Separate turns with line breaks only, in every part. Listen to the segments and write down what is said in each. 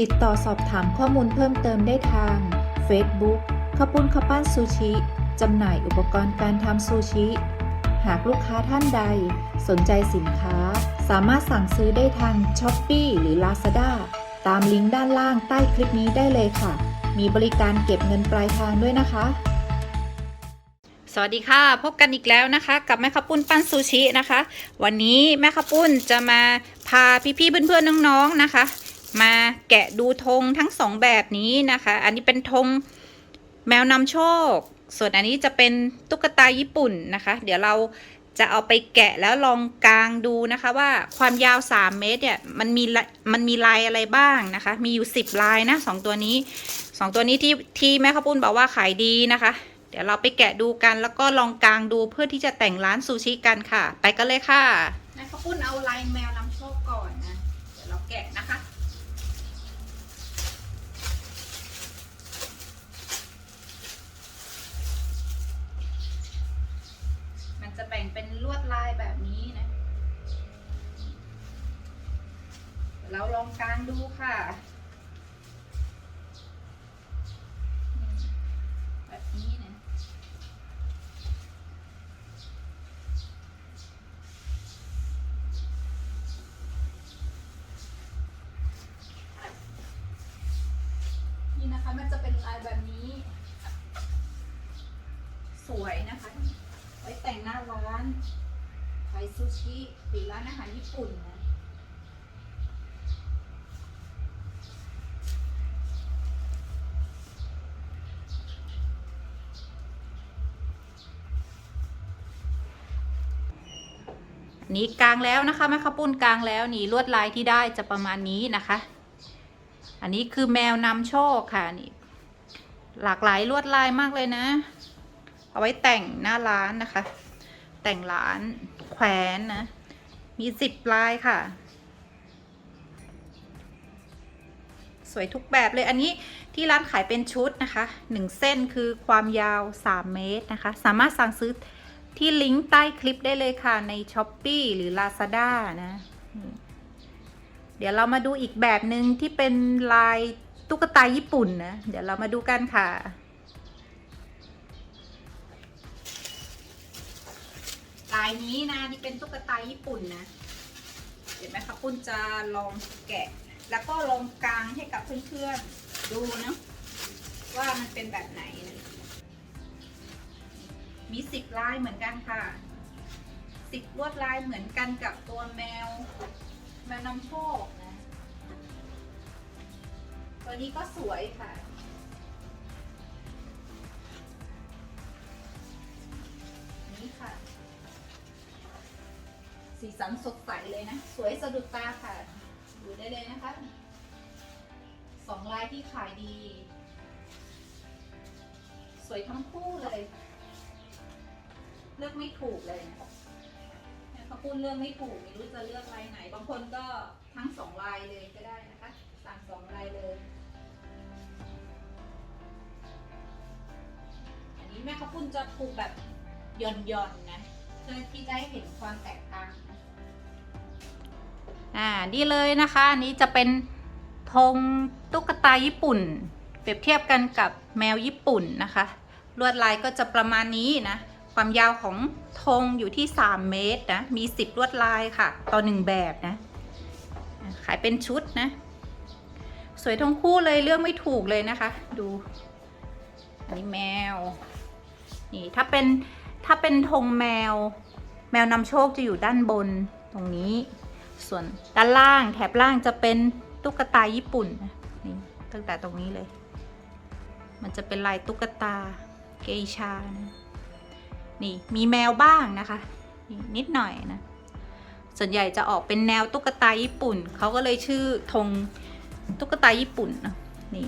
ติดต่อสอบถามข้อมูลเพิ่มเติมได้ทาง Facebook ข้าวปุ้นข้าวปั้นซูชิ จำหน่ายอุปกรณ์การทำซูชิ หากลูกค้าท่านใด สนใจสินค้า สามารถสั่งซื้อได้ทาง s h อ p e e หรือ Lazada ตามลิงก์ด้านล่างใต้คลิปนี้ได้เลยค่ะ มีบริการเก็บเงินปลายทางด้วยนะคะ
สวัสดีค่ะ พบกันอีกแล้วนะคะ กับแม่ข้าวปุ้นปั้นซูชินะคะ วันนี้แม่ข้าวปุ้นจะมาพาพี่ๆเพื่อนๆน้องๆนะคะ มาแกะดูธงทั้งสองแบบนี้นะคะ อันนี้เป็นธงแมวนำโชค ส่วนอันนี้จะเป็นตุ๊กตาญี่ปุ่นนะคะ เดี๋ยวเราจะเอาไปแกะแล้วลองกลางดูนะคะว่าความยาว 3 เมตรเนี่ยมันมีละมันมีลายอะไรบ้างนะคะ มีอยู่ 10 ลายนะสองตัวนี้สองตัวนี้ที่ที่แม่ข้าวปุ้นบอกว่าขายดีนะคะ เดี๋ยวเราไปแกะดูกันแล้วก็ลองกลางดูเพื่อที่จะแต่งร้านซูชิกันค่ะ ไปกันเลยค่ะแม่ข้าวปุ้นเอาลายแมวนำโชคก่อนนะเดี๋ยวเราแกะนะคะ จะแบ่งเป็นลวดลายแบบนี้นะ เราลองกางดูค่ะแบบนี้นะนี่นะคะมันจะเป็นลายแบบนี้ สวยนะคะ ไว้แต่งหน้าร้านขายซูชิหรือร้านอาหารญี่ปุ่นนะนนี้กลางแล้วนะคะแม่ข้าวปุ้นกลางแล้วนี่ลวดลายที่ได้จะประมาณนี้นะคะ อันนี้คือแมวนำโชคค่ะนี่หลากหลายลวดลายมากเลยนะ เอาไว้แต่งหน้าร้านนะคะ แต่งร้านแขวนนะ มีสิบลายค่ะ สวยทุกแบบเลยอันนี้ที่ร้านขายเป็นชุดนะคะหนึ่งเส้นคือความยาว 3 เมตรนะคะ สามารถสั่งซื้อที่ลิงก์ใต้คลิปได้เลยค่ะใน s h อ p e e หรือ Lazada นะ เดี๋ยวเรามาดูอีกแบบหนึ่งที่เป็นลายตุ๊กตาญี่ปุ่นนะ เดี๋ยวเรามาดูกันค่ะายนี้นะนี่เป็นตุ๊กตาญี่ปุ่นนะ เห็นไหมคะปุ้นจะลองแกะ แล้วก็ลองกางให้กับเพื่อนๆดูนะว่ามันเป็นแบบไหนนะมีสิบลายเหมือนกันค่ะสิบลวดลายเหมือนกันกับตัวแมวแมวนำโชคนะ ตัวนี้ก็สวยค่ะนี่ค่ะ สีสันสดใสเลยนะ สวยสะดุดตาค่ะดูได้เลยนะคะสองลายที่ขายดี สวยทั้งคู่เลยค่ะเลือกไม่ถูกเลยนะเนี่ยเขาพูดเลือกไม่ถูกไม่รู้จะเลือกลายไหน บางคนก็ทั้งสองลายเลยก็ได้นะคะสั่งสองลายเลยอันนี้แม่ข้าวปุ้นจะผูกแบบหย่อนๆนะ เพื่อที่จะให้เห็นความแตกต่างอ่านี่เลยนะคะอันนี้จะเป็นธงตุ๊กตาญี่ปุ่น เปรียบเทียบกันกับแมวญี่ปุ่นนะคะ ลวดลายก็จะประมาณนี้นะ ความยาวของธงอยู่ที่ 3 เมตรนะ มี 10 ลวดลายค่ะ ต่อ 1 แบบนะ ขายเป็นชุดนะ สวยทั้งคู่เลยเลือกไม่ถูกเลยนะคะ ดู อันนี้แมว นี่ถ้าเป็น ถ้าเป็นธงแมว แมวนำโชคจะอยู่ด้านบนตรงนี้ ส่วนด้านล่างแถบล่างจะเป็นตุ๊กตาญี่ปุ่นนี่ตั้งแต่ตรงนี้เลย มันจะเป็นลายตุ๊กตาเกชานะนี่มีแมวบ้างนะคะนนิดหน่อยนะ ส่วนใหญ่จะออกเป็นแนวตุ๊กตาญี่ปุ่น เขาก็เลยชื่อธงตุ๊กตาญี่ปุ่นนะนี่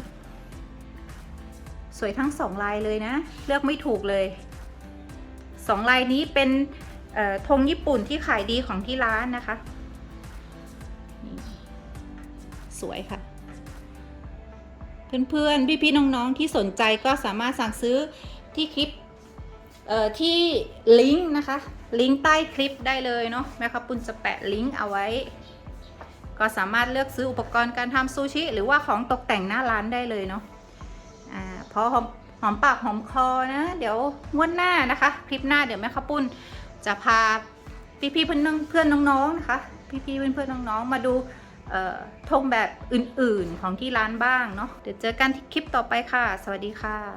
สวยทั้งสองลายเลยนะ เลือกไม่ถูกเลย สองลายนี้เป็นธงญี่ปุ่นที่ขายดีของที่ร้านนะคะ สวยค่ะ เพื่อนๆ พี่ๆ น้องๆ ที่สนใจก็สามารถสั่งซื้อที่คลิปที่ลิงก์นะคะ ลิงก์ใต้คลิปได้เลยเนาะแม่ครับปุ้นจะแปะลิงก์เอาไว้ ก็สามารถเลือกซื้ออุปกรณ์การทำซูชิ หรือว่าของตกแต่งหน้าร้านได้เลยเนาะอ่าพอหอม หอมปากหอมคอนะ เดี๋ยวงวดหน้านะคะ คลิปหน้าเดี๋ยวแม่ข้าวปุ้น จะพาพี่ๆเพื่อนเพื่อนน้องๆนะคะ พี่ๆเพื่อนเพื่อนน้องๆมาดูธงแบบอื่นๆของที่ร้านบ้างเนาะเดี๋ยวเจอกันที่คลิปต่อไปค่ะ สวัสดีค่ะ